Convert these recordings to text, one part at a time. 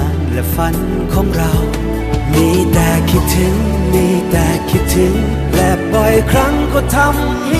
น และฝันของเรา มีแต่คิดถึง มีแต่คิดถึง และบ่อยครั้งก็ทำให้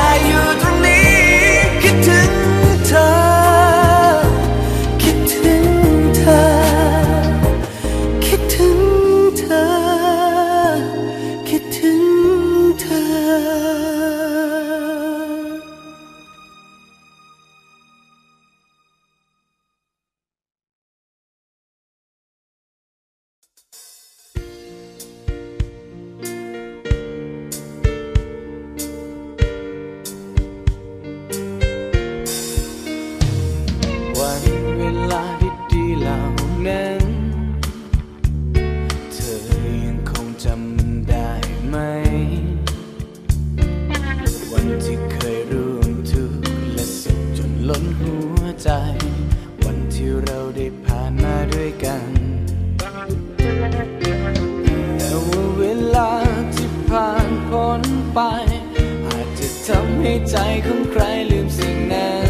้ ด้วยกัน แต่ว่าเวลาที่ผ่านพ้นไป อาจจะทำให้ใจของใครลืมสิ่งนั้น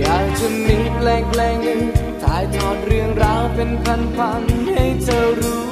อยากจะมีเพลงเพลงหนึ่งถ่ายทอดเรื่องราวเป็นพันๆให้เธอรู้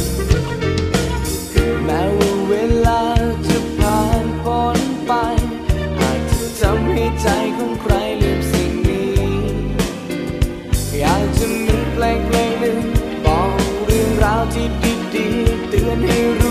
ให้รู้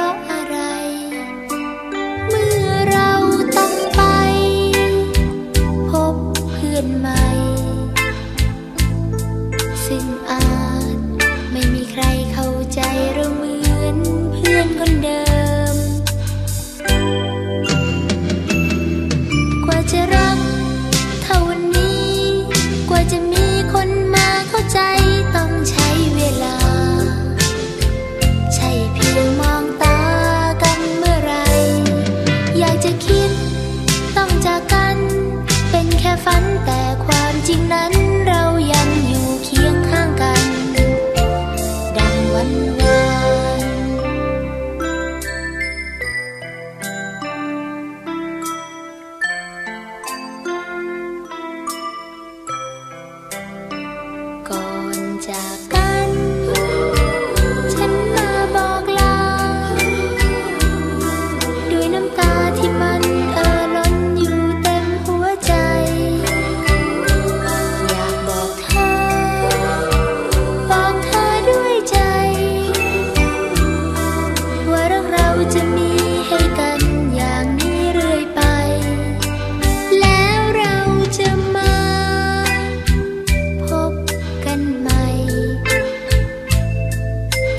าะ ใจต้องใช้เวลา ใช่เพียงมองตากันเมื่อไร อยากจะคิดต้องจากกัน เป็นแค่ฝันแต่ความจริงนั้น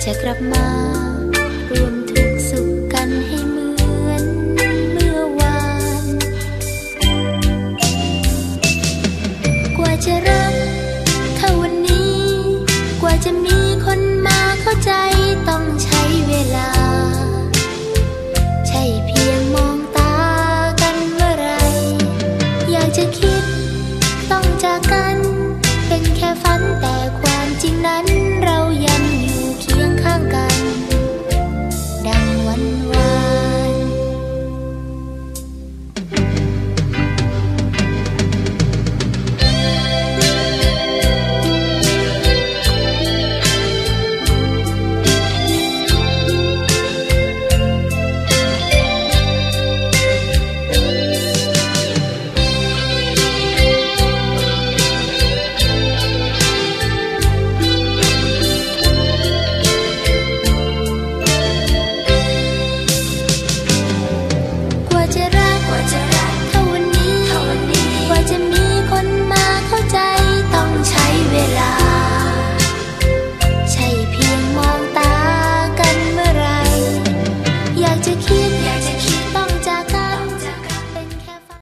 จะกลับมาร่วม